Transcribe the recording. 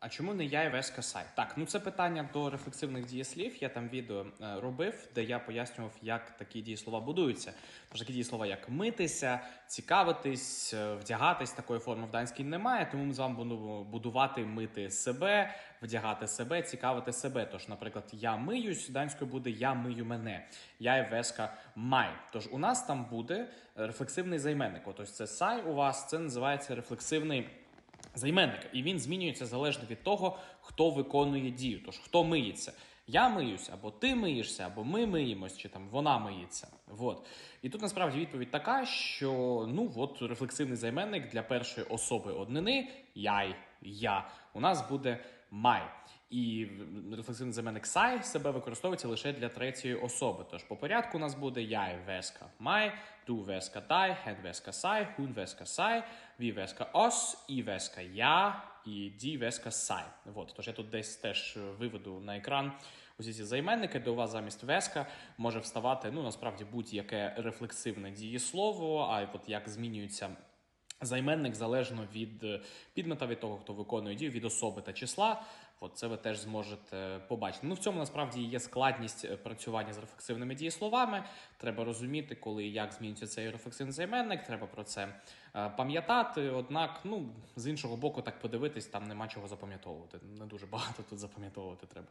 А чому не я і весь касай? Так, ну це питання до рефлексивних дієслів. Я там відео е, робив, де я пояснював, як такі дієслова будуються. Тож такі дієслова, як митися, цікавитись, е, вдягатись, такої форми в данській немає. Тому ми з вами будемо будувати мити себе, вдягати себе, цікавити себе. Тож, наприклад, я миюсь, данською буде я мию мене. Я і веска май. Тож у нас там буде рефлексивний займенник. От ось це сай у вас, це називається рефлексивний займенник, і він змінюється залежно від того, хто виконує дію. Тож хто миється. Я миюсь, або ти миєшся, або ми миємось, чи там вона миється. От. І тут насправді відповідь така, що ну от рефлексивний займенник для першої особи однини яй, я. У нас буде май. І рефлексивний займенник сай себе використовується лише для третьої особи. Тож по порядку у нас буде яй веска май, ту веска дай, хен веска сай, хун веска сай, ві веска ос, і веска я, і ді веска сай. Вот. Тож я тут десь теж виведу на екран усі ці займенники, де у вас замість веска може вставати ну насправді будь-яке рефлексивне дієслово, а от як змінюється. Займенник залежно від е, підмета, від того, хто виконує дію, від особи та числа. От це ви теж зможете побачити. Ну в цьому насправді є складність е, працювання з рефлексивними дієсловами. Треба розуміти, коли і як змінюється цей рефлексивний займенник. Треба про це е, пам'ятати. Однак, ну з іншого боку, так подивитись, там нема чого запам'ятовувати. Не дуже багато тут запам'ятовувати треба.